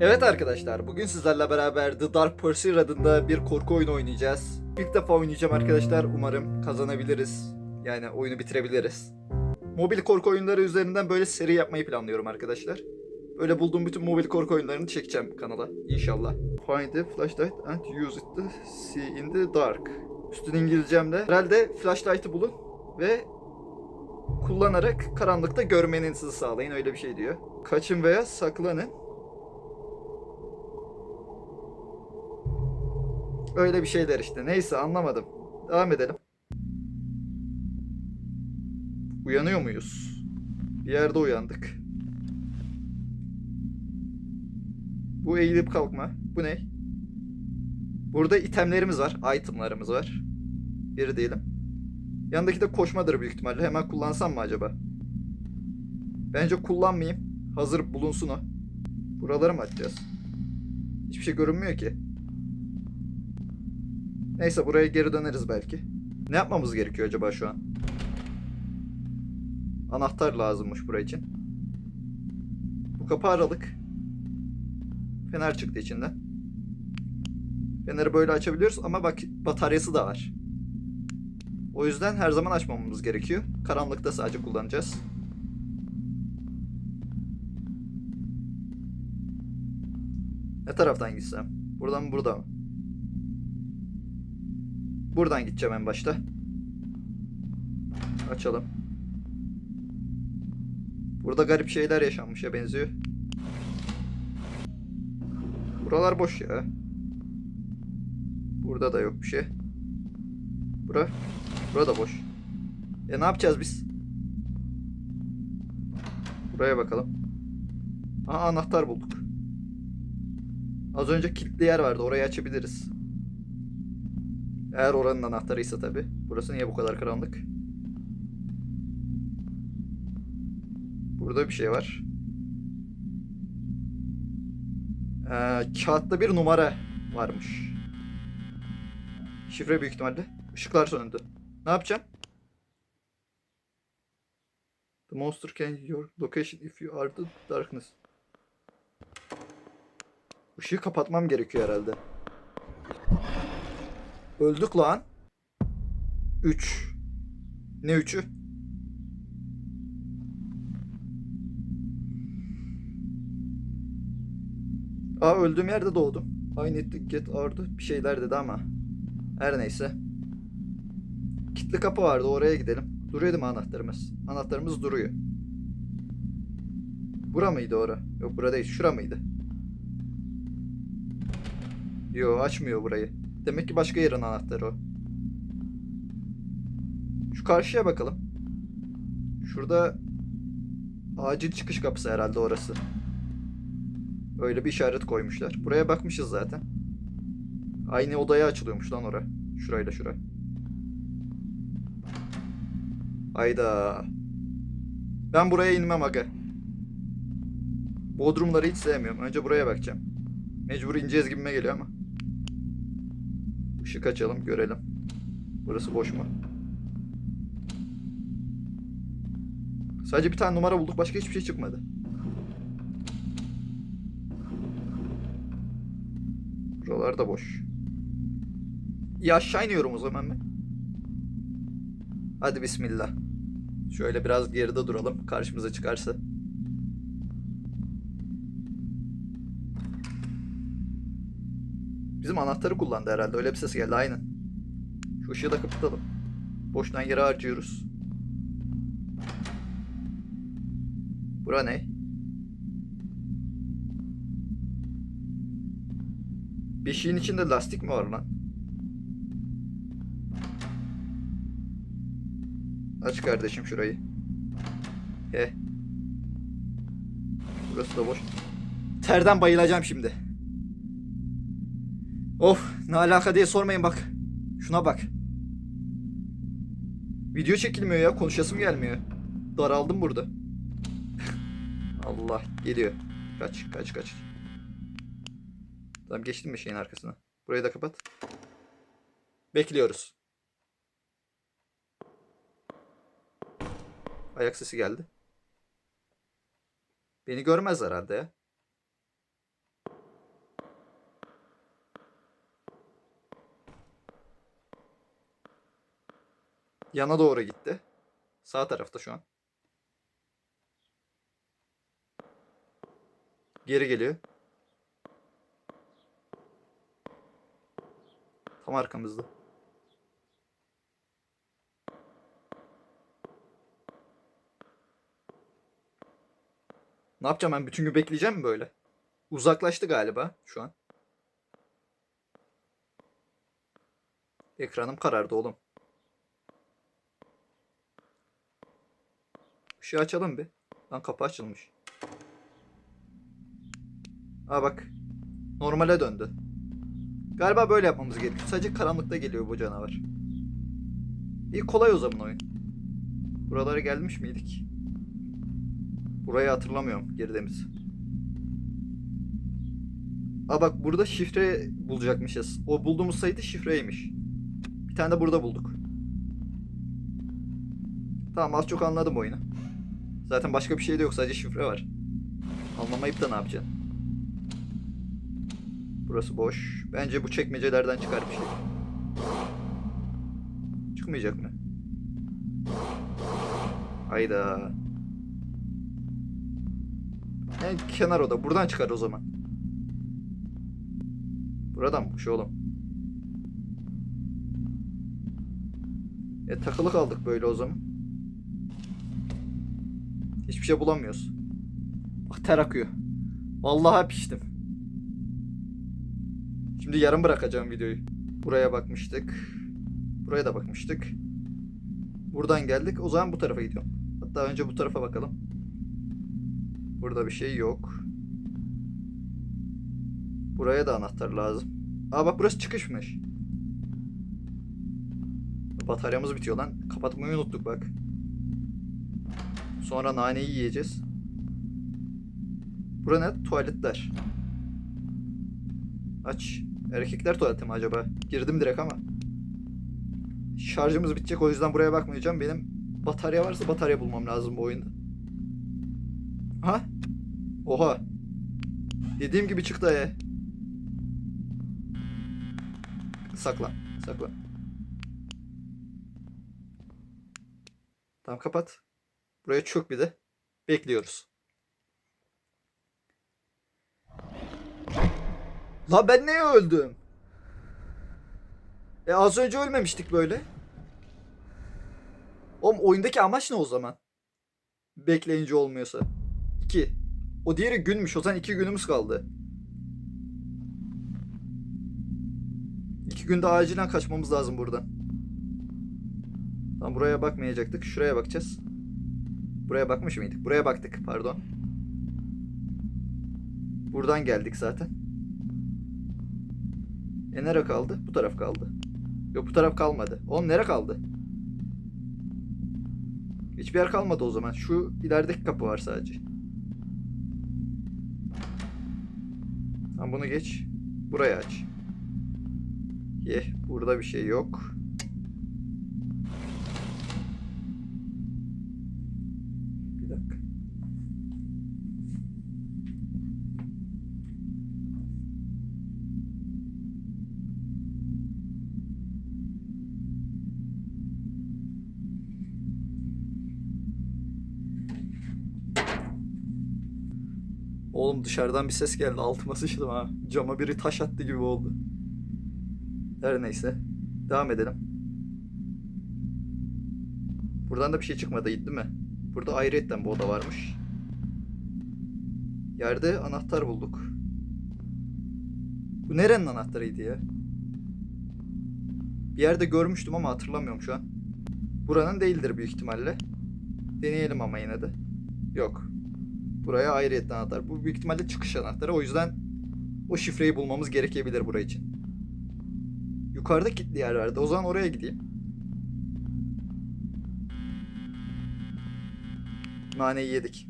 Evet arkadaşlar, bugün sizlerle beraber The Dark Pursuit adında bir korku oyunu oynayacağız. İlk defa oynayacağım arkadaşlar, umarım kazanabiliriz. Yani oyunu bitirebiliriz. Mobil korku oyunları üzerinden böyle seri yapmayı planlıyorum arkadaşlar. Böyle bulduğum bütün mobil korku oyunlarını çekeceğim kanala inşallah. Find the flashlight and use it to see in the dark. Üstün İngilizcemde. Herhalde flashlight'ı bulun ve kullanarak karanlıkta görmenizi sağlayın öyle bir şey diyor. Kaçın veya saklanın. Öyle bir şeyler işte. Neyse anlamadım. Devam edelim. Uyanıyor muyuz? Bir yerde uyandık. Bu eğilip kalkma. Bu ne? Burada itemlerimiz var. Itemlarımız var. Biri diyelim. Yanındaki de koşmadır büyük ihtimalle. Hemen kullansam mı acaba? Bence kullanmayayım. Hazır bulunsun o. Buraları mı açacağız? Hiçbir şey görünmüyor ki. Neyse buraya geri döneriz belki. Ne yapmamız gerekiyor acaba şu an? Anahtar lazımmış buraya için. Bu kapı aralık. Fener çıktı içinden. Feneri böyle açabiliyoruz ama bak bataryası da var. O yüzden her zaman açmamamız gerekiyor. Karanlıkta sadece kullanacağız. Ne taraftan gitsem? Buradan mı buradan mı? Buradan gideceğim en başta. Açalım. Burada garip şeyler yaşanmış ya benziyor. Buralar boş ya. Burada da yok bir şey. Bura. Burada boş. E ne yapacağız biz? Buraya bakalım. Aha anahtar bulduk. Az önce kilitli yer vardı. Orayı açabiliriz. Eğer oranın anahtarıysa tabi. Burası niye bu kadar karanlık? Burada bir şey var. Ee, kağıtta bir numara varmış. Şifre büyük ihtimalle. Işıklar söndü. Ne yapacağım? The monster can your location if you are the darkness. Işığı kapatmam gerekiyor herhalde. Öldük lan. 3. Ne 3'ü? Aa öldüğüm yerde doğdum. I need to get out bir şeyler dedi ama. Her neyse. Kitli kapı vardı oraya gidelim. Duruyor değil mi anahtarımız? Anahtarımız duruyor. Bura mıydı ora? Yok bura değil. Şura mıydı? Yo açmıyor burayı. Demek ki başka yerin anahtarı o. Şu karşıya bakalım. Şurada acil çıkış kapısı herhalde orası. Öyle bir işaret koymuşlar. Buraya bakmışız zaten. Aynı odaya açılıyormuş lan ora. Şurayla şura. Hayda. Ben buraya inmem aga. Bodrumları hiç sevmiyorum. Önce buraya bakacağım. Mecbur ineceğiz gibime geliyor ama. Işık açalım görelim. Burası boş mu? Sadece bir tane numara bulduk. Başka hiçbir şey çıkmadı. Buralar da boş. İyi aşağı iniyorum o zaman ben. Hadi bismillah. Şöyle biraz geride duralım. Karşımıza çıkarsa. Bizim anahtarı kullandı herhalde. Öyle bir ses geldi aynen. Şu ışığı da kapatalım. Boştan yere harcıyoruz. Bura ne? Bir şeyin içinde lastik mi var lan? Aç kardeşim şurayı. He. Burası da boş. Terden bayılacağım şimdi. Of ne alaka diye sormayın bak. Şuna bak. Video çekilmiyor ya konuşasım gelmiyor. Daraldım burada. Allah geliyor. Kaç kaç kaç. Tamam geçtim mi şeyin arkasına? Burayı da kapat. Bekliyoruz. Ayak sesi geldi. Beni görmez herhalde ya. Yana doğru gitti. Sağ tarafta şu an. Geri geliyor. Tam arkamızda. Ne yapacağım ben? Bütün gün bekleyeceğim mi böyle? Uzaklaştı galiba şu an. Ekranım karardı oğlum. Işığı açalım bir. Lan kapı açılmış. Aa bak. Normale döndü. Galiba böyle yapmamız gerekiyor. Sadece karanlıkta geliyor bu canavar. İyi kolay o zaman oyun. Buralara gelmiş miydik? Burayı hatırlamıyorum girdiğimiz. Aa bak burada şifre bulacakmışız. O bulduğumuz sayı da şifreymiş. Bir tane de burada bulduk. Tamam az çok anladım oyunu. Zaten başka bir şey de yok sadece şifre var. Anlamayıp da ne yapacaksın? Burası boş. Bence bu çekmecelerden çıkar bir şey. Çıkmayacak mı? Hayda. En kenar oda. Buradan çıkar o zaman. Buradan boş oğlum. E takılı kaldık böyle o zaman. Hiçbir şey bulamıyoruz. Bak ter akıyor. Vallahi piştim. Şimdi yarım bırakacağım videoyu. Buraya bakmıştık. Buraya da bakmıştık. Buradan geldik. O zaman bu tarafa gidiyorum. Hatta önce bu tarafa bakalım. Burada bir şey yok. Buraya da anahtar lazım. Aa bak burası çıkışmış. Bataryamız bitiyor lan. Kapatmayı unuttuk bak. Sonra naneyi yiyeceğiz. Bura ne? Tuvaletler. Aç. Erkekler tuvaleti mi acaba? Girdim direkt ama. Şarjımız bitecek o yüzden buraya bakmayacağım. Benim batarya varsa batarya bulmam lazım bu oyunda. Ha? Oha. Dediğim gibi çıktı ya. Saklan. Saklan. Tamam kapat. Buraya çök bir de. Bekliyoruz. La ben neye öldüm? E az önce ölmemiştik böyle. Oğlum oyundaki amaç ne o zaman? Bekleyince olmuyorsa. 2. O diğeri günmüş. O zaman 2 günümüz kaldı. 2 günde acilen kaçmamız lazım buradan. Tamam buraya bakmayacaktık. Şuraya bakacağız. Buraya bakmış mıydık? Buraya baktık pardon. Buradan geldik zaten. E nere kaldı? Bu taraf kaldı. Yok bu taraf kalmadı. Oğlum nere kaldı? Hiçbir yer kalmadı o zaman. Şu ilerideki kapı var sadece. Tamam bunu geç. Burayı aç. Ye. Burada bir şey yok. Oğlum dışarıdan bir ses geldi. Altıma sıçtım ha. Cama biri taş attı gibi oldu. Her neyse. Devam edelim. Buradan da bir şey çıkmadı değil mi? Burada ayrıyetten bu oda varmış. Yerde anahtar bulduk. Bu nerenin anahtarıydı ya? Bir yerde görmüştüm ama hatırlamıyorum şu an. Buranın değildir büyük ihtimalle. Deneyelim ama yine de. Yok. Buraya ayrıyetten anahtar. Bu büyük ihtimalle çıkış anahtarı. O yüzden o şifreyi bulmamız gerekebilir buraya için. Yukarıda kilitli yer vardı. O zaman oraya gideyim. Naneyi yedik.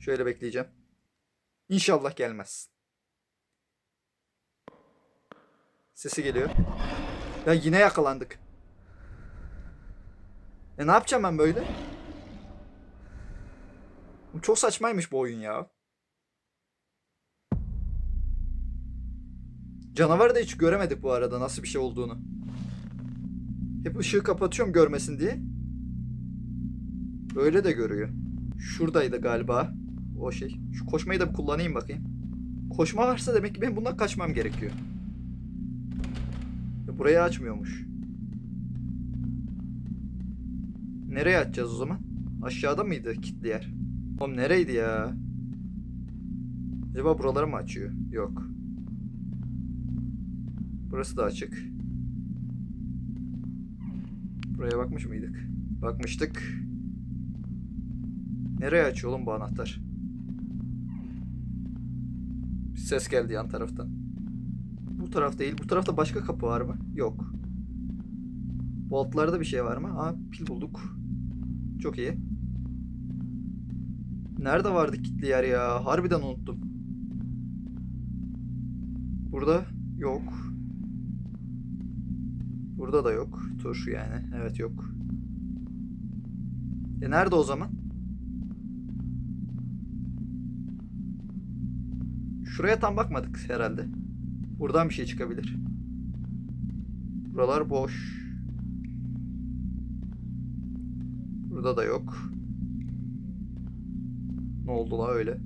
Şöyle bekleyeceğim. İnşallah gelmez. Sesi geliyor. Ya yine yakalandık. E ne yapacağım ben böyle? Çok saçmaymış bu oyun ya. Canavarı da hiç göremedik bu arada nasıl bir şey olduğunu. Hep ışığı kapatıyorum görmesin diye. Böyle de görüyor. Şuradaydı galiba o şey. Şu koşmayı da bir kullanayım bakayım. Koşma varsa demek ki benim bundan kaçmam gerekiyor. Burayı açmıyormuş. Nereye açacağız o zaman? Aşağıda mıydı kilitli yer? Oğlum nereydi ya? Acaba buraları mı açıyor? Yok. Burası da açık. Buraya bakmış mıydık? Bakmıştık. Nereye açıyor oğlum bu anahtar? Bir ses geldi yan taraftan. Bu taraf değil. Bu tarafta başka kapı var mı? Yok. Bu altlarda bir şey var mı? Aa pil bulduk. Çok iyi. Nerede vardı kilitli yer ya? Harbiden unuttum. Burada yok. Burada da yok. Tur yani. Evet yok. E nerede o zaman? Şuraya tam bakmadık herhalde. Buradan bir şey çıkabilir. Buralar boş. Burada da yok. Ne oldu la öyle?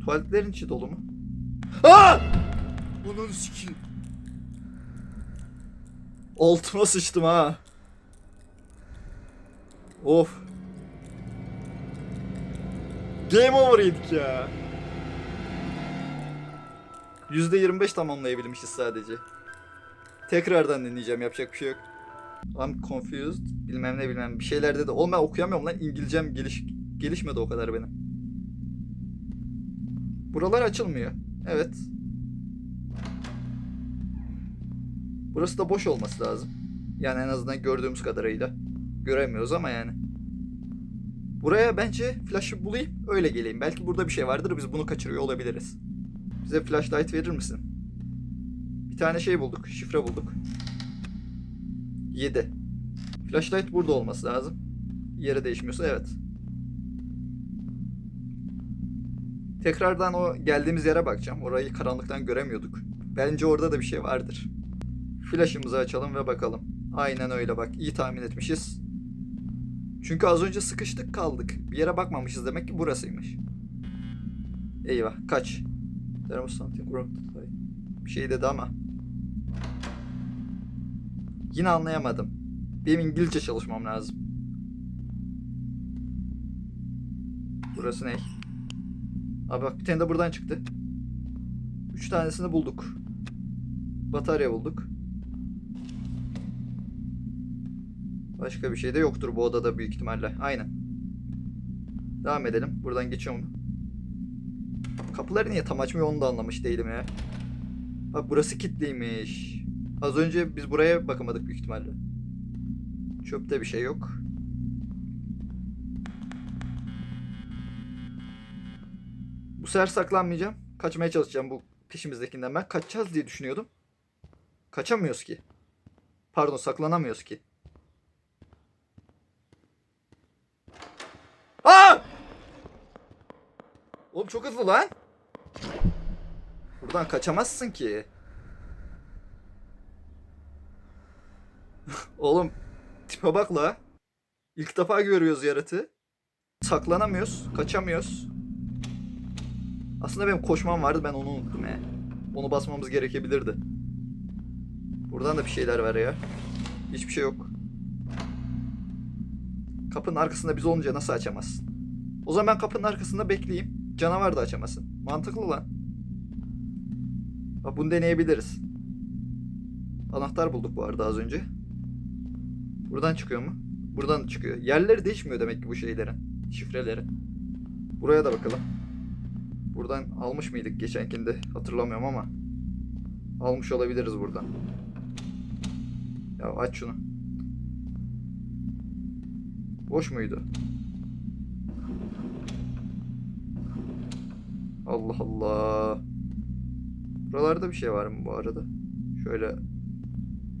Tuvaletlerin içi dolu mu? Aa! Bunun sikiyim. Altıma sıçtım ha. Of. Game over yedik ya. %25 tamamlayabilmişiz sadece. Tekrardan dinleyeceğim yapacak bir şey yok. I'm confused. Bilmem ne bilmem bir şeyler dedi. Oğlum ben okuyamıyorum lan. İngilizcem geliş, gelişmedi o kadar benim. Buralar açılmıyor. Evet. Burası da boş olması lazım. Yani en azından gördüğümüz kadarıyla. Göremiyoruz ama yani. Buraya bence flash'ı bulayım. Öyle geleyim. Belki burada bir şey vardır. Biz bunu kaçırıyor olabiliriz. Bize flashlight verir misin? Bir tane şey bulduk. Şifre bulduk. 7. Flashlight burada olması lazım. Yeri değişmiyorsa evet. Tekrardan o geldiğimiz yere bakacağım. Orayı karanlıktan göremiyorduk. Bence orada da bir şey vardır. Flash'ımızı açalım ve bakalım. Aynen öyle bak. İyi tahmin etmişiz. Çünkü az önce sıkıştık kaldık. Bir yere bakmamışız demek ki burasıymış. Eyvah kaç. There was something wrong. Bir şey dedi ama. Yine anlayamadım. Benim İngilizce çalışmam lazım. Burası ne? Abi bak bir tane de buradan çıktı. Üç tanesini bulduk. Batarya bulduk. Başka bir şey de yoktur bu odada büyük ihtimalle. Aynen. Devam edelim. Buradan geçiyor mu? Kapıları niye tam açmıyor onu da anlamış değilim ya. Bak burası kilitliymiş. Az önce biz buraya bakamadık büyük ihtimalle. Çöpte bir şey yok. Bu sefer saklanmayacağım. Kaçmaya çalışacağım bu peşimizdekinden. Ben kaçacağız diye düşünüyordum. Kaçamıyoruz ki. Pardon saklanamıyoruz ki. Aa! Oğlum çok hızlı lan. Buradan kaçamazsın ki. Oğlum tipe bak la. İlk defa görüyoruz yaratığı. Saklanamıyoruz, kaçamıyoruz. Aslında benim koşmam vardı ben onu unuttum ya. Onu basmamız gerekebilirdi. Buradan da bir şeyler var ya. Hiçbir şey yok. Kapının arkasında biz olunca nasıl açamazsın? O zaman ben kapının arkasında bekleyeyim. Canavar da açamasın. Mantıklı lan. Bak bunu deneyebiliriz. Anahtar bulduk bu arada az önce. Buradan çıkıyor mu? Buradan çıkıyor. Yerleri değişmiyor demek ki bu şeylerin. Şifreleri. Buraya da bakalım. Buradan almış mıydık geçenkinde? Hatırlamıyorum ama. Almış olabiliriz buradan. Ya aç şunu. Boş muydu? Allah Allah. Buralarda bir şey var mı bu arada? Şöyle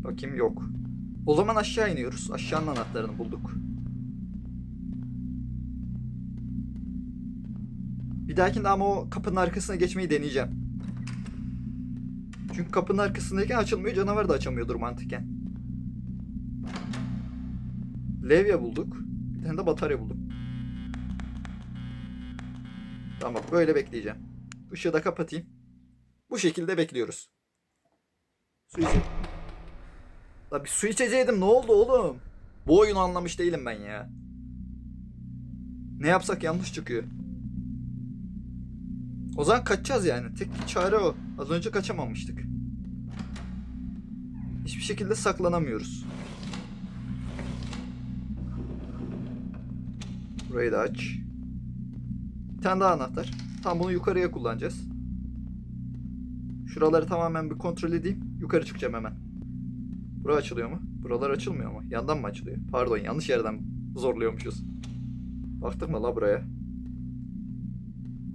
bakayım yok. O zaman aşağı iniyoruz. Aşağının anahtarını bulduk. Bir dahakinde ama o kapının arkasına geçmeyi deneyeceğim. Çünkü kapının arkasındayken açılmıyor. Canavar da açamıyordur mantıken. Levye bulduk. Bir tane de batarya buldum. Tamam böyle bekleyeceğim. Işığı da kapatayım. Bu şekilde bekliyoruz. Su içe... La bir su içeceydim ne oldu oğlum? Bu oyunu anlamış değilim ben ya. Ne yapsak yanlış çıkıyor. O zaman kaçacağız yani. Tek çare o. Az önce kaçamamıştık. Hiçbir şekilde saklanamıyoruz. Burayı da aç. Bir tane daha anahtar. Tam bunu yukarıya kullanacağız. Şuraları tamamen bir kontrol edeyim. Yukarı çıkacağım hemen. Bura açılıyor mu? Buralar açılmıyor mu? Yandan mı açılıyor? Pardon yanlış yerden zorluyormuşuz. Baktık mı la buraya?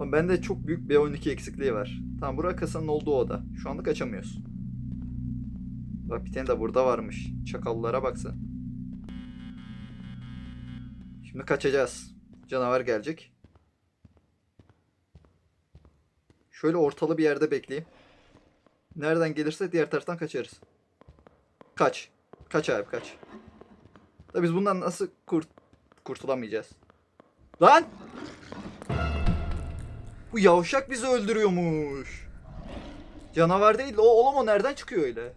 Ama bende çok büyük B12 eksikliği var. Tamam bura kasanın olduğu oda. Şu anlık açamıyoruz. Bak bir tane de burada varmış. Çakallara baksın. Şimdi kaçacağız. Canavar gelecek. Şöyle ortalı bir yerde bekleyeyim. Nereden gelirse diğer taraftan kaçarız. Kaç. Kaç abi kaç. Da biz bundan nasıl kurt kurtulamayacağız? Lan! Bu yavşak bizi öldürüyormuş. Canavar değil de o oğlum o nereden çıkıyor öyle?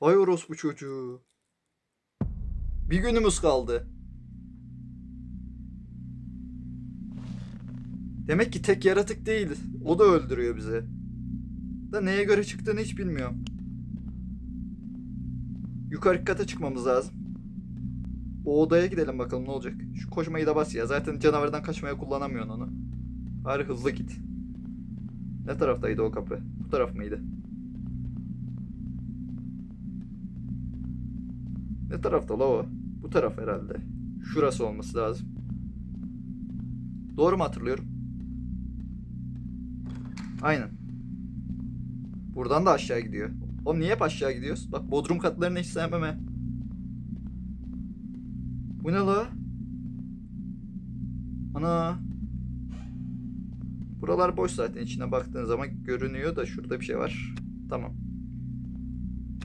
Vay orospu çocuğu. Bir günümüz kaldı. Demek ki tek yaratık değil. O da öldürüyor bizi. Da neye göre çıktığını hiç bilmiyorum. Yukarı kata çıkmamız lazım. O odaya gidelim bakalım ne olacak. Şu koşmayı da bas ya. Zaten canavardan kaçmaya kullanamıyorsun onu. Bari hızlı git. Ne taraftaydı o kapı? Bu taraf mıydı? Ne tarafta la o? Bu taraf herhalde. Şurası olması lazım. Doğru mu hatırlıyorum? Aynen. Buradan da aşağı gidiyor. Oğlum niye hep aşağı gidiyoruz? Bak bodrum katlarını hiç sevmem. Bu ne la? Ana. Buralar boş zaten içine baktığın zaman görünüyor da şurada bir şey var. Tamam.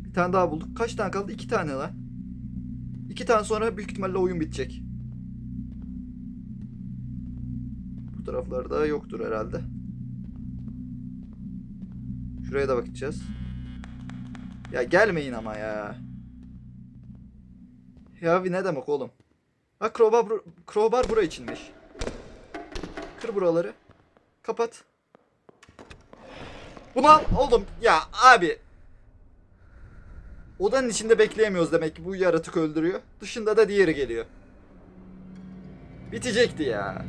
Bir tane daha bulduk. Kaç tane kaldı? İki tane lan. İki tane sonra büyük ihtimalle oyun bitecek. Bu taraflarda yoktur herhalde. Şuraya da bakacağız. Ya gelmeyin ama ya. Ya ne demek oğlum? Ha crowbar, crowbar bura içinmiş. Kır buraları. Kapat. Buna oğlum ya abi. Odanın içinde bekleyemiyoruz demek ki bu yaratık öldürüyor. Dışında da diğeri geliyor. Bitecekti ya.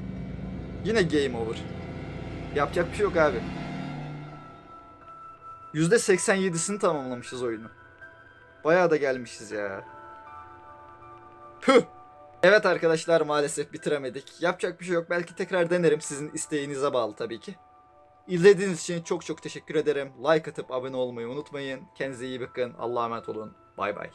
Yine game over. Yapacak bir şey yok abi. %87'sini tamamlamışız oyunu. Bayağı da gelmişiz ya. Püh. Evet arkadaşlar maalesef bitiremedik. Yapacak bir şey yok. Belki tekrar denerim. Sizin isteğinize bağlı tabii ki. İzlediğiniz için çok çok teşekkür ederim. Like atıp abone olmayı unutmayın. Kendinize iyi bakın. Allah'a emanet olun. Bay bay.